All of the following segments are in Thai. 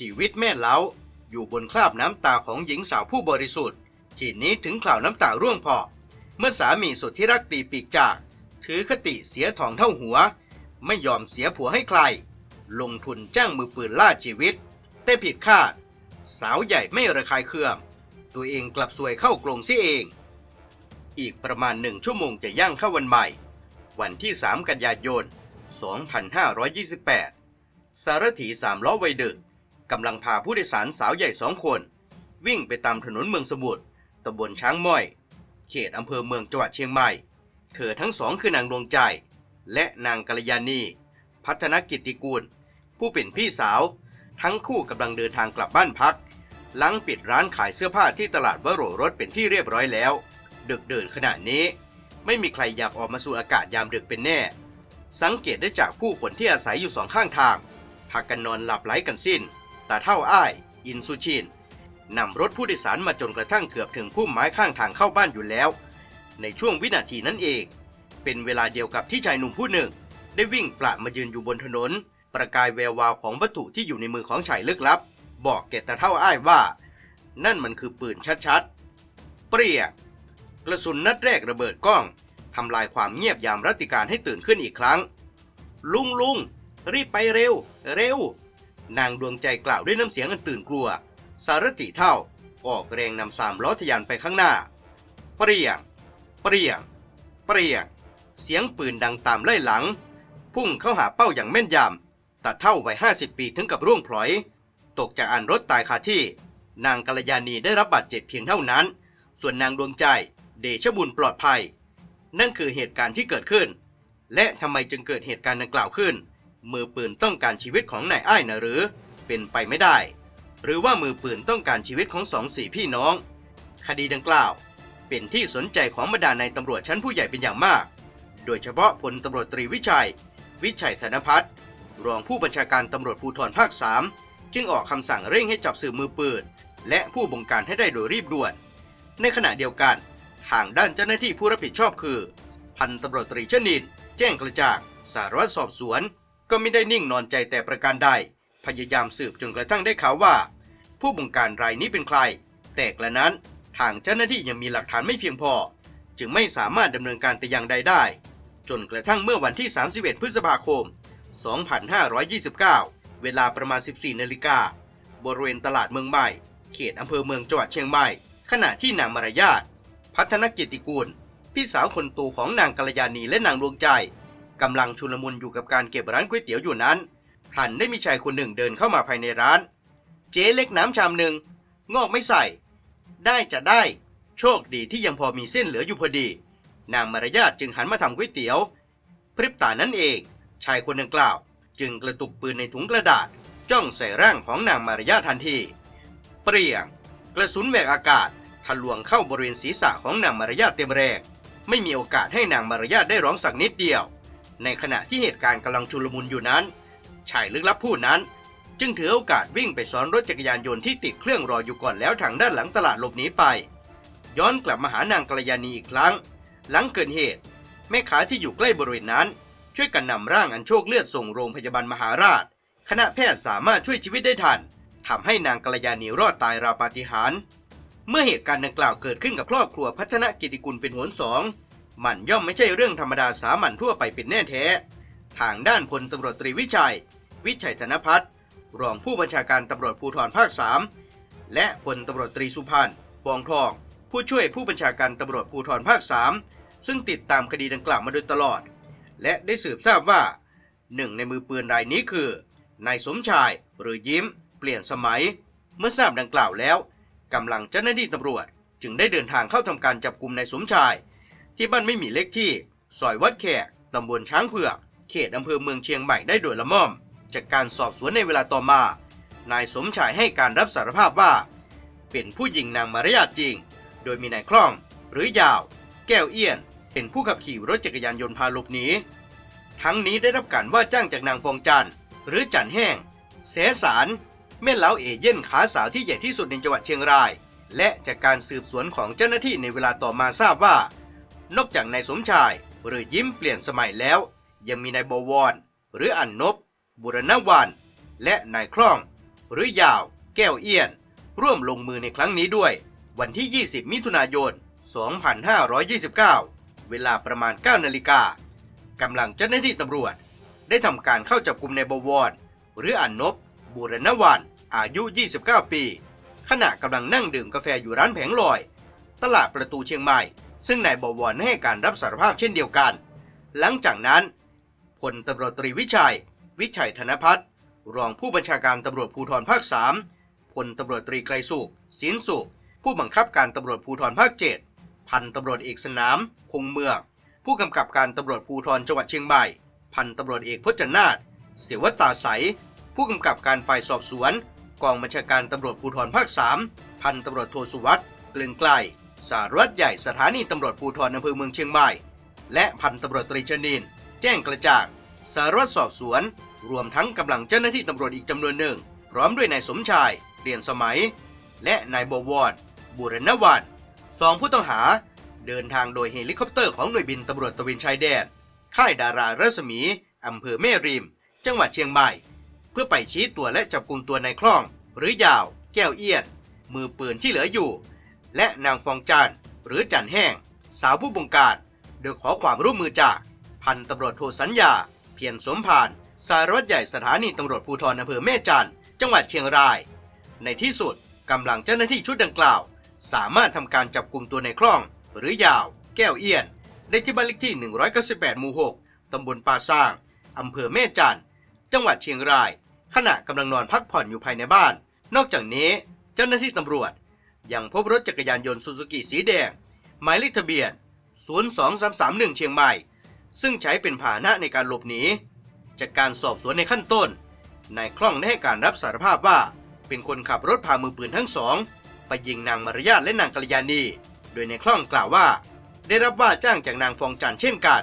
ชีวิตแม่เล้า อยู่บนคราบน้ำตาของหญิงสาวผู้บริสุทธิ์ ทีนี้ถึงข่าวน้ำตาร่วงพอ เมื่อสามีสุดที่รักตีปีกจาก ถือคติเสียทองเท่าหัว ไม่ยอมเสียผัวให้ใคร ลงทุนจ้างมือปืนล่าชีวิต แต่ผิดคาด สาวใหญ่ไม่ระคายเคือง ตัวเองกลับซวยเข้ากรงเสียเอง อีกประมาณหนึ่งชั่วโมงจะย่างเข้าวันใหม่ วันที่ 3 กันยายน 2528 สารถีสามล้อไวดึก กำลังพาผู้โดยสารสาวใหญ่สองคน วิ่งไปตามถนนเมืองสมุทรตำบลช้างม้อย เขตอำเภอเมืองจังหวัดเชียงใหม่ เธอทั้งสองคือนางดวงใจ และนางกัลยาณี พัฒนกิติกูล ผู้เป็นพี่สาว ทั้งคู่กำลังเดินทางกลับบ้านพัก หลังปิดร้านขายเสื้อผ้าที่ตลาดวโรรสเป็นที่เรียบร้อยแล้ว ดึกเดินขนาดนี้ ไม่มีใครอยากออกมาสูดอากาศยามดึกเป็นแน่ สังเกตได้จากผู้คนที่อาศัยอยู่สองข้างทางพากันนอนหลับไหลกันสิ้น ตาเท่าอ้าย อินสุชินนำรถผู้โดยสารมาจนกระทั่งเกือบถึงพุ่มไม้ข้างทางเข้าบ้านอยู่แล้ว ในช่วงวินาทีนั้นเอง เป็นเวลาเดียวกับที่ชายหนุ่มผู้หนึ่ง ได้วิ่งปละมายืนอยู่บนถนน ประกายแวววาวของวัตถุที่อยู่ในมือของชายลึกลับ บอกแกตาเท่าอ้ายว่า นั่นมันคือปืนชัดๆ เปรี้ยกระสุนนัดแรกระเบิดกล้องทำลายความเงียบยามรัติการให้ตื่นขึ้นอีกครั้ง ลุงลุงรีบไปเร็ว เร็ว นางดวงใจกล่าวด้วยน้ำเสียงอันตื่นกลัว สารติเท่า ออกแรงนำสามล้อทะยานไปข้างหน้า เปรี้ยง เปรี้ยง เปรี้ยง เสียงปืนดังตามไล่หลัง พุ่งเข้าหาเป้าอย่างแม่นยำตัดเท่าวัยห้าสิบปีถึงกับร่วงพลอย ตกจากอันรถตายคาที่ นางกัลยาณีได้รับบาดเจ็บเพียงเท่านั้น ส่วนนางดวงใจ เดชบุญปลอดภัย นั่นคือเหตุการณ์ที่เกิดขึ้น และทำไมจึงเกิดเหตุการณ์ดังกล่าวขึ้น มือปืนต้องการชีวิตของนายอ้ายนะหรือ เป็นไปไม่ได้ หรือว่ามือปืนต้องการชีวิตของสองสี่พี่น้อง คดีดังกล่าว เป็นที่สนใจของบรรดาในายตำรวจชั้นผู้ใหญ่เป็นอย่างมาก โดยเฉพาะพลตำรวจตรีวิชัย วิชัยธนพัฒน์รองผู้บัญชาการตำรวจภูธรภาค 3 จึงออกคำสั่งเร่งให้จับสื่อมือปืน และผู้บงการให้ได้โดยรีบด่วน ในขณะเดียวกัน ทางด้านเจ้าหน้าที่ผู้รับผิดชอบคือ พันตำรวจตรีชนิน แจ้งกระจ่าง สารวัตรสอบสวน ก็ไม่ได้นิ่งนอนใจแต่ประการใด พยายามสืบจนกระทั่งได้ข่าวว่า ผู้บงการรายนี้เป็นใคร แต่กระนั้นทางเจ้าหน้าที่ยังมีหลักฐานไม่เพียงพอ จึงไม่สามารถดำเนินการแต่อย่างใดได้ จนกระทั่งเมื่อวันที่ 31 พฤษภาคม 2529 เวลาประมาณ 14 นาฬิกาบริเวณตลาดเมืองใหม่ เขตอำเภอเมืองจังหวัดเชียงใหม่ ขณะที่นางมารยาทพัฒนกิติกูล พี่สาวคนโตของนางกัลยาณีและนางดวงใจ กำลังชุลมุนอยู่กับการเก็บร้านก๋วยเตี๋ยวอยู่นั้นพลันได้มีชายคนหนึ่งเดินเข้ามาภายในร้าน เจ๊เล็กน้ำชามหนึ่งงอกไม่ใส่ ได้จะได้ โชคดีที่ยังพอมีเส้นเหลืออยู่พอดี นางมารยาทจึงหันมาทำก๋วยเตี๋ยว พริบตานั้นเอง ชายคนดังกล่าว จึงกระตุกปืนในถุงกระดาษ จ้องใส่ร่างของนางมารยาททันที เปรี้ยง กระสุนแหวกอากาศทะลวงเข้าบริเวณศีรษะของนางมารยาทเต็มแรง ไม่มีโอกาสให้นางมารยาทได้ร้องสักนิดเดียว ในขณะที่เหตุการณ์กำลังชุลมุนอยู่นั้น ชายลึกลับผู้นั้น จึงถือโอกาสวิ่งไปซ้อนรถจักรยานยนต์ที่ติดเครื่องรออยู่ก่อนแล้วทางด้านหลังตลาดหลบหนีไป ย้อนกลับมาหานางกัลยาณีอีกครั้ง หลังเกิดเหตุ แม่ค้าที่อยู่ใกล้บริเวณนั้น ช่วยกันนำร่างอันโชคเลือดส่งโรงพยาบาลมหาราช คณะแพทย์สามารถช่วยชีวิตได้ทันทำให้นางกัลยาณีรอดตายราวปาฏิหาริย์เมื่อเหตุการณ์ดังกล่าวเกิดขึ้นกับครอบครัวพัฒนกิติกุลเป็นหนสอง มันย่อมไม่ใช่เรื่องธรรมดาสามัญทั่วไปเป็นแน่แท้ ทางด้านพลตำรวจตรีวิชัย วิชัยธนพัฒน์รองผู้บัญชาการตำรวจภูธรภาค 3 และพลตำรวจตรีสุพันธ์ปองทอง ผู้ช่วยผู้บัญชาการตำรวจภูธรภาค 3 ซึ่งติดตามคดีดังกล่าวมาโดยตลอด และได้สืบทราบว่าหนึ่งในมือปืนรายนี้คือนายสมชายหรือยิ้ม เปลี่ยนสมัย เมื่อทราบดังกล่าวแล้วกำลังเจ้าหน้าที่ตำรวจ จึงได้เดินทางเข้าทำการจับกลุ่มนายสมชาย ที่บ้านไม่มีเลขที่ซอยวัดแขกตำบลช้างเผือก เขตอำเภอเมืองเชียงใหม่ได้โดยละม่อม จากการสอบสวนในเวลาต่อมา นายสมชายให้การรับสารภาพว่า เป็นผู้หญิงนางมารยาทจริง โดยมีนายคล่อง หรือยาว แก้วเอี้ยน เป็นผู้ขับขี่รถจักรยานยนต์พาหลบหนีทั้งนี้ได้รับการว่าจ้างจากนางฟองจันทร์หรือจันแห้งเสสารแม่เล้าเอเย่นขาสาวที่ใหญ่ที่สุดในจังหวัดเชียงราย และจากการสืบสวนของเจ้าหน้าที่ในเวลาต่อมาทราบว่า นอกจากนายสมชาย หรือยิ้มเปลี่ยนสมัยแล้ว ยังมีนายบวร หรืออันนบ บุรณวัน และนายคล่อง หรือยาว แก้วเอี้ยน ร่วมลงมือในครั้งนี้ด้วย วันที่ 20 มิถุนายน 2529 เวลาประมาณ 9 นาฬิกากำลังเจ้าหน้าที่ตำรวจ ได้ทำการเข้าจับกลุ่มในบวร หรืออ่านนบ บุรณวันอายุ 29 ปี ขณะกำลังนั่งดื่มกาแฟอยู่ร้านแผงลอย ตลาดประตูเชียงใหม่ ซึ่งนายบวรให้การรับสารภาพเช่นเดียวกัน หลังจากนั้นพลตำรวจตรีวิชัย วิชัยธนพัฒน์รองผู้บัญชาการตำรวจภูธรภาค3พลตำรวจตรีไกรสุขศินสุข ผู้บังคับการตำรวจภูธรภาค7พันตำรวจเอกสนาม คงเมือง ผู้กำกับการตำรวจภูธรจังหวัดเชียงใหม่ พันตำรวจเอกพจนาถเสวตาใส ผู้กำกับการฝ่ายสอบสวน กองบัญชาการตำรวจภูธรภาค3พันตำรวจโทสุวัตเกลึงไกล สารวัตรใหญ่สถานีตำรวจภูธรอำเภอเมืองเชียงใหม่ และพันตำรวจตรีชนิน แจ้งกระจ่าง สารวัตรสอบสวน รวมทั้งกำลังเจ้าหน้าที่ตำรวจอีกจำนวนหนึ่ง พร้อมด้วยนายสมชายเปลี่ยนสมัย และนายบวรบุรณวันสองผู้ต้องหา เดินทางโดยเฮลิคอปเตอร์ของหน่วยบินตำรวจตระเวนชายแดนค่ายดารารัศมีอำเภอแม่ริม จังหวัดเชียงใหม่ เพื่อไปชี้ตัวและจับกลุ่มตัวนายคล่อง หรือยาว แก้วเอียนมือปืนที่เหลืออยู่ และนางฟองจันหรือจันแห้ง สาวผู้บงการโดยขอความร่วมมือจาก พันตำรวจโทสัญญา เพียรสมพาน สารวัตรใหญ่สถานีตำรวจภูธรอำเภอแม่จันจังหวัดเชียงราย ในที่สุดกำลังเจ้าหน้าที่ชุดดังกล่าว สามารถทำการจับกลุ่มตัวในคล่อง หรือยาว แก้วเอี้ยน ได้ที่บ้านเลขที่ 198 หมู่ 6ตำบลป่าสร้างอำเภอแม่จันจังหวัดเชียงราย ขณะกำลังนอนพักผ่อนอยู่ภายในบ้าน นอกจากนี้เจ้าหน้าที่ตำรวจ ยังพบรถจักรยานยนต์ซูซูกิสีแดง หมายเลขทะเบียน 02331 เชียงใหม่ ซึ่งใช้เป็นพาหนะในการหลบหนี จากการสอบสวนในขั้นต้น นายคล่องได้ให้การรับสารภาพว่า เป็นคนขับรถพามือปืนทั้งสองไปยิงนางมารยาทและนางกัลยาณี โดยในคล่องกล่าวว่า ได้รับว่าจ้างจากนางฟองจันเช่นกัน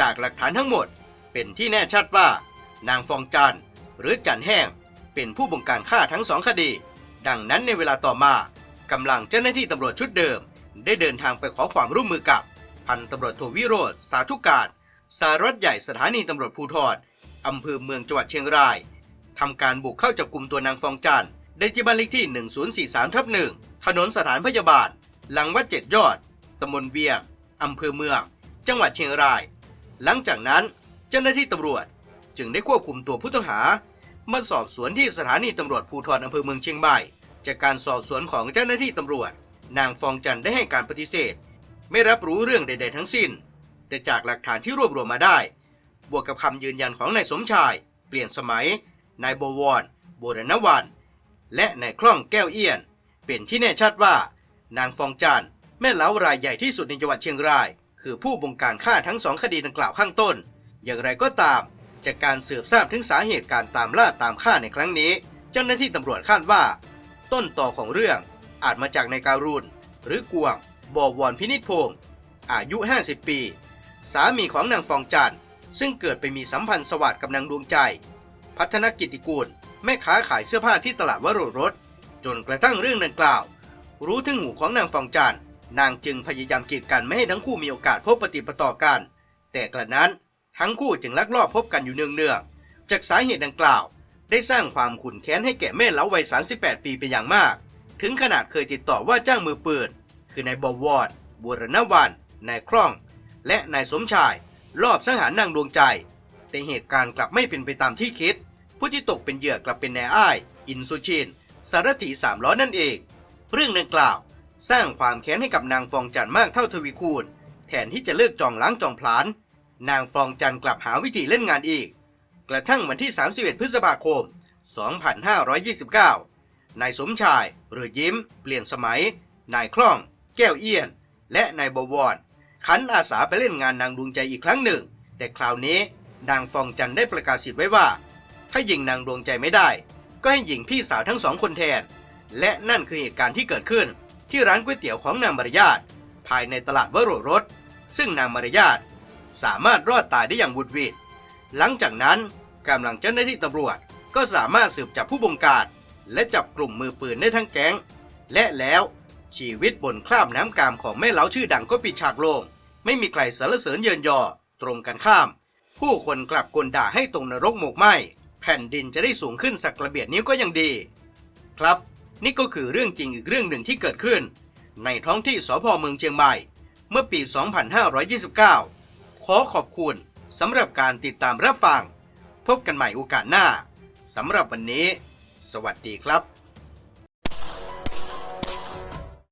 จากหลักฐานทั้งหมด เป็นที่แน่ชัดว่า นางฟองจันหรือจันแห้งเป็นผู้บงการฆ่าทั้งสองคดี ดังนั้นในเวลาต่อมา กำลังเจ้าหน้าที่ตำรวจชุดเดิม ได้เดินทางไปขอความร่วมมือกับพันตำรวจโทวิโรธสาธุการสารวัตรใหญ่สถานีตำรวจภูธรอำเภอเมืองจังหวัดเชียงรายทำการบุกเข้าจับกลุ่มตัวนางฟองจันทร์ได้ที่บ้านเลขที่ 1043ทับหนึ่งถนนสถานพยาบาล หลังวัดเจ็ดยอดตำบลเวียงอำเภอเมือง จังหวัดเชียงราย หลังจากนั้นเจ้าหน้าที่ตำรวจจึงได้ควบคุมตัวผู้ต้องหามาสอบสวนที่สถานีตำรวจภูธรอำเภอเมืองเชียงใหม่ จากการสอบสวนของเจ้าหน้าที่ตำรวจ นางฟองจันได้ให้การปฏิเสธ ไม่รับรู้เรื่องใด ๆ ทั้งสิ้น แต่จากหลักฐานที่รวบรวมมาได้ บวกกับคำยืนยันของนายสมชาย เปลี่ยนสมัย นายบวรบุรณวัน และนายคล่องแก้วเอี้ยน เป็นที่แน่ชัดว่า นางฟองจันแม่เล้ารายใหญ่ที่สุดในจังหวัดเชียงราย คือผู้บงการฆ่าทั้งสองคดีดังกล่าวข้างต้น อย่างไรก็ตามจากการสืบทราบถึงสาเหตุการตามล่าตามฆ่าในครั้งนี้ เจ้าหน้าที่ตำรวจคาดว่า ต้นต่อของเรื่อง อาจมาจากนายการุณหรือกวงบอวรพินิจพงศ์อายุ 50 ปี สามีของนางฟองจันทร์ซึ่งเกิดไปมีสัมพันธ์สวัสดิ์กับนางดวงใจ พัฒนกิติกูล แม่ค้าขายเสื้อผ้าที่ตลาดวโรรส จนกระทั่งเรื่องดังกล่าว รู้ถึงหูของนางฟองจันทร์นางจึงพยายามกีดกันไม่ให้ทั้งคู่มีโอกาสพบปฏิปต่อกัน แต่กระนั้นทั้งคู่จึงลักลอบพบกันอยู่เนืองๆจากสาเหตุดังกล่าว ได้สร้างความขุ่นแค้นให้แก่แม่เล้าวัย 38 ปีเป็นอย่างมาก ถึงขนาดเคยติดต่อว่าจ้างมือปืน คือนายบวรบุรณวัน นายคล่อง และนายสมชาย รอบสังหารนางดวงใจ แต่เหตุการณ์กลับไม่เป็นไปตามที่คิด ผู้ที่ตกเป็นเหยื่อกลับเป็นนายอ้าย อินสุชิน สารถีสามล้อนั่นเอง เรื่องดังกล่าว สร้างความแค้นให้กับนางฟองจันทร์มากเท่าทวีคูณ แทนที่จะเลิกจองล้างจองผลาญนางฟองจันทร์กลับหาวิธีเล่นงานอีก กระทั่งวันที่ 31 พฤษภาคม 2529 นายสมชายหรือยิ้ม เปลี่ยนสมัย นายคล่อง แก้วเอี้ยน และนายบวรขันอาสาไปเล่นงานนางดวงใจอีกครั้งหนึ่ง แต่คราวนี้นางฟองจันได้ประกาศสิทธิ์ไว้ว่า ถ้ายิงนางดวงใจไม่ได้ ก็ให้ยิงพี่สาวทั้งสองคนแทน และนั่นคือเหตุการณ์ที่เกิดขึ้น ที่ร้านก๋วยเตี๋ยวของนางมารยาทภายในตลาดวโรรสซึ่งนางมารยาทสามารถรอดตายได้อย่างบุดหวิด หลังจากนั้นกำลังเจ้าหน้าที่ตำรวจก็สามารถสืบจับผู้บงการและจับกลุ่มมือปืนได้ทั้งแก๊ง และแล้วชีวิตบนคราบน้ำกามของแม่เล้าชื่อดังก็ปิดฉากลง ไม่มีใครสรรเสริญเยินยอ ตรงกันข้าม ผู้คนกลับกลด่าให้ตรงนรกหมกไหมแผ่นดินจะได้สูงขึ้นสักกระเบียดนิ้วก็ยังดี ครับ นี่ก็คือเรื่องจริงอีกเรื่องหนึ่งที่เกิดขึ้น ในท้องที่สพเมืองเชียงใหม่ เมื่อปี 2529 ขอขอบคุณ สำหรับการติดตามรับฟัง พบกันใหม่โอกาสหน้าสำหรับวันนี้ สวัสดีครับ